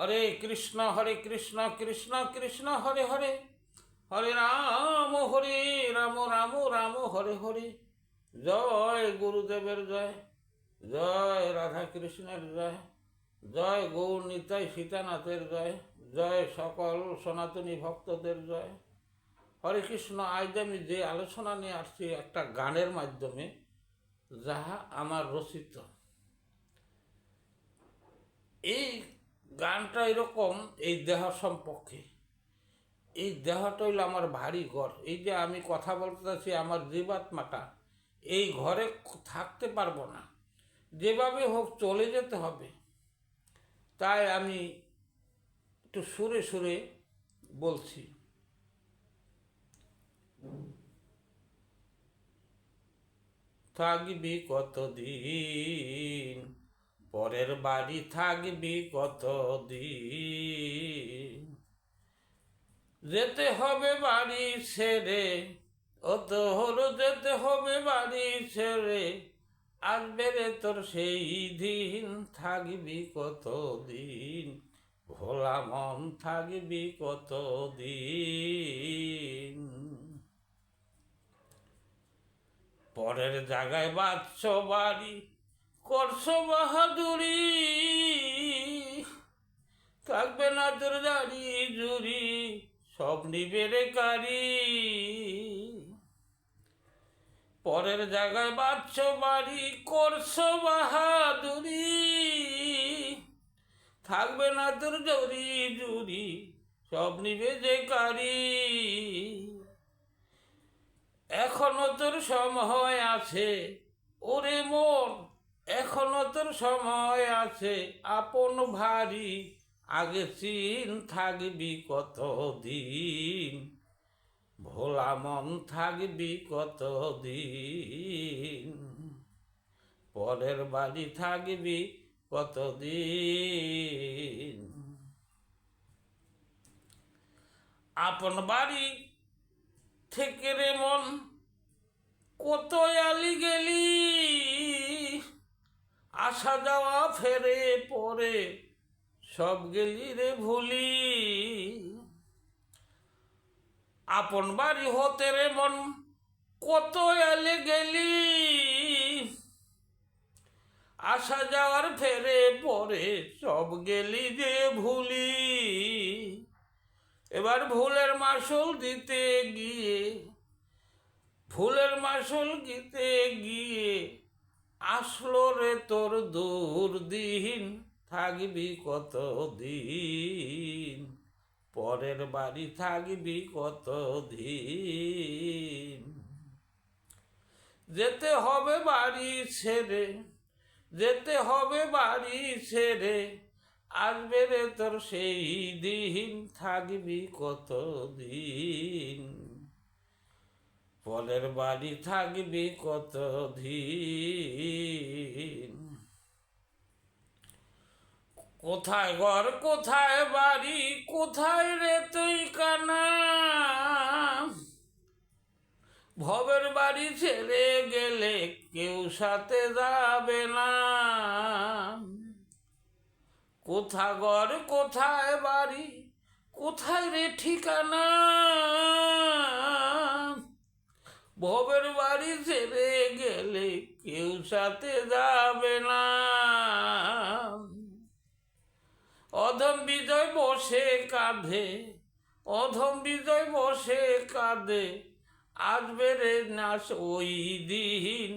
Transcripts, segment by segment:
হরে কৃষ্ণ হরে কৃষ্ণ কৃষ্ণ কৃষ্ণ, হরে হরে। হরে রাম হরে রাম রাম রাম, হরে হরে। জয় গুরুদেবের জয় জয় রাধা কৃষ্ণের জয় জয় গৌর নিতাই সীতানাথের জয় জয় সকল সনাতনী ভক্তদের জয়। হরে কৃষ্ণ, আজ আমি যে আলোচনা নিয়ে আসছি একটা গানের মাধ্যমে, যাহা আমার রচিত। এই গানটা এরকম, এই দেহ সম্পর্কে। এই দেহটা হইল আমার ভারী ঘর। এই যে আমি কথা বলতেছি আমার জীবাত্মাটা, এই ঘরে থাকতে পারব না। যেভাবে হোক চলে যেতে হবে। তাই আমি একটু সুরে সুরে বলছি। থাকবি কতদিন? পরের বাড়ি থাকবি কতদিন? যেতে হবে বাড়ি ছেড়ে, ও তোর যেতে হবে বাড়ি ছেড়ে, আসবে রে তোর সেই দিন থাকবি কতদিন? ভোলা মন থাকবি কতদিন? পরের জায়গায় বাঁচছ বাড়ি করছ বাহাদুরি। থাকবে না তোর দাড়ি জুড়ি সব নিবে রে কারি। পরের জায়গায় বাঁচছ বাড়ি করছ বাহাদুরি। থাকবে না তোর জরি জুড়ি সব নিবে যে কারি। এখনও তোর সময় আছে, ওরে মন। এখনও তোর সময় আছে, আপন ভারী, আগে চিন থাকবি কতদিন? ভোলা মন থাকবি কতদিন? পরের বাড়ি থাকবি কতদিন? আপন বাড়ি থেকে রে মন, কত আলি গেলি? আসা যাওয়া ফেরে পরে সব গেলি রে ভুলি। আপন বাড়ি হতে রে মন কত এলে গেলি। আসা যাওয়ার ফেরে পরে সব গেলি যে ভুলি। এবার ভুলের মাসুল দিতে গিয়ে ফুলের মাসুল দিতে গিয়ে আসলো রে তোর দুর্দিন থাকবি কত দিন পরের বাড়ি থাকবি কত দিন যেতে হবে বাড়ি ছেড়ে, যেতে হবে বাড়ি ছেড়ে, আসবে রে তোর সেই দিন, থাকবি কত দিন পরের বাড়ি থাকবি কত দিন কোথায় ঘর, কোথায় বাড়ি, কোথায় রে তুই কানা? ভবের বাড়ি ছেড়ে গেলে কেউ সাথে যাবে না। কোথা ঘর, কোথায় বাড়ি, কোথায় রে ঠিকানা? ভবের বাড়ি ছেড়ে গেলে কেউ সাথে যাবে না। অধম বিজয় বসে কাঁধে, অধম বিজয় বসে কাঁধে। আসবে রে নাস ওই দিন,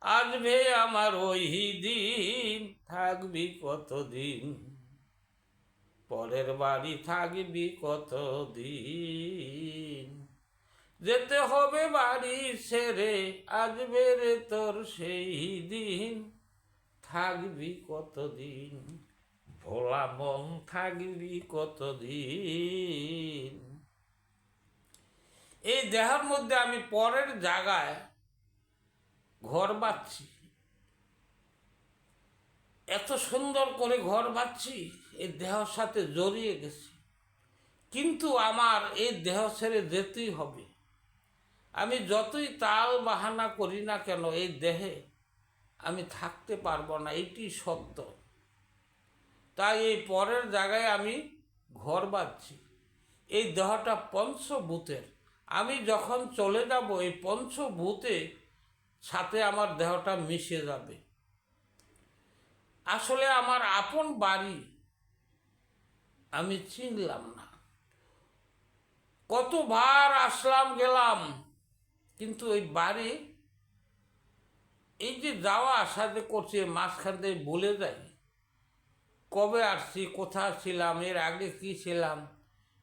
আসবে আমার ওই দিন। থাকবি কতদিন? পরের বাড়ি থাকবি কতদিন? যেতে হবে বাড়ি ছেড়ে আসবে রে তোর সেই দিন। থাকবি কতদিন? ভোলা মন, থাকবি কতদিন? এই দেহের মধ্যে আমি পরের জায়গায় ঘর বাঁধছি। এত সুন্দর করে ঘর বাঁধছি, এই দেহর সাথে জড়িয়ে গেছি। কিন্তু আমার এই দেহ ছেড়ে যেতেই হবে। আমি যতই তাল বাহানা করি না কেন, এই দেহে আমি থাকতে পারব না এটি সত্য তাই এই পরের জায়গায় আমি ঘর বাঁধছি। এই দেহটা পঞ্চভূতের। আমি যখন চলে যাব, এই পঞ্চভূতে সাথে আমার দেহটা মিশে যাবে। আসলে আমার আপন বাড়ি আমি চিনলাম না। কতবার আসলাম, গেলাম কিন্তু ওই বাড়ি, এই যে যাওয়া আসা যে করছে, মাঝখান থেকে বলে যাই কবে আসছি, কোথায় ছিলাম, এর আগে কি ছিলাম,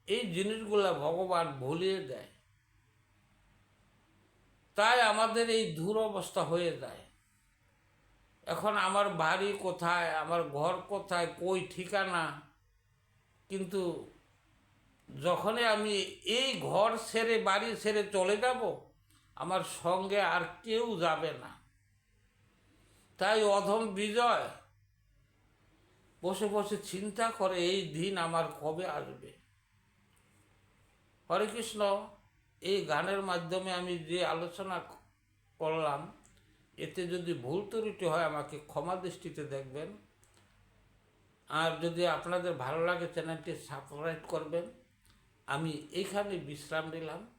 এই জিনিসগুলো ভগবান ভুলিয়ে দেয়। তাই আমাদের এই দুরবস্থা হয়ে যায়। এখন আমার বাড়ি কোথায়, আমার ঘর কোথায়, কই, ঠিকানা, কিন্তু যখনই আমি এই ঘর ছেড়ে, বাড়ি ছেড়ে চলে যাব আমার সঙ্গে আর কেউ যাবে না। তাই অধম বিজয় বসে বসে চিন্তা করে এই দিন আমার কবে আসবে। হরে কৃষ্ণ, এই গানের মাধ্যমে আমি যে আলোচনা করলাম, এতে যদি ভুল ত্রুটি হয় আমাকে ক্ষমা দৃষ্টিতে দেখবেন। আর যদি আপনাদের ভালো লাগে চ্যানেলটি সাবস্ক্রাইব করবেন। আমি এইখানে বিশ্রাম নিলাম।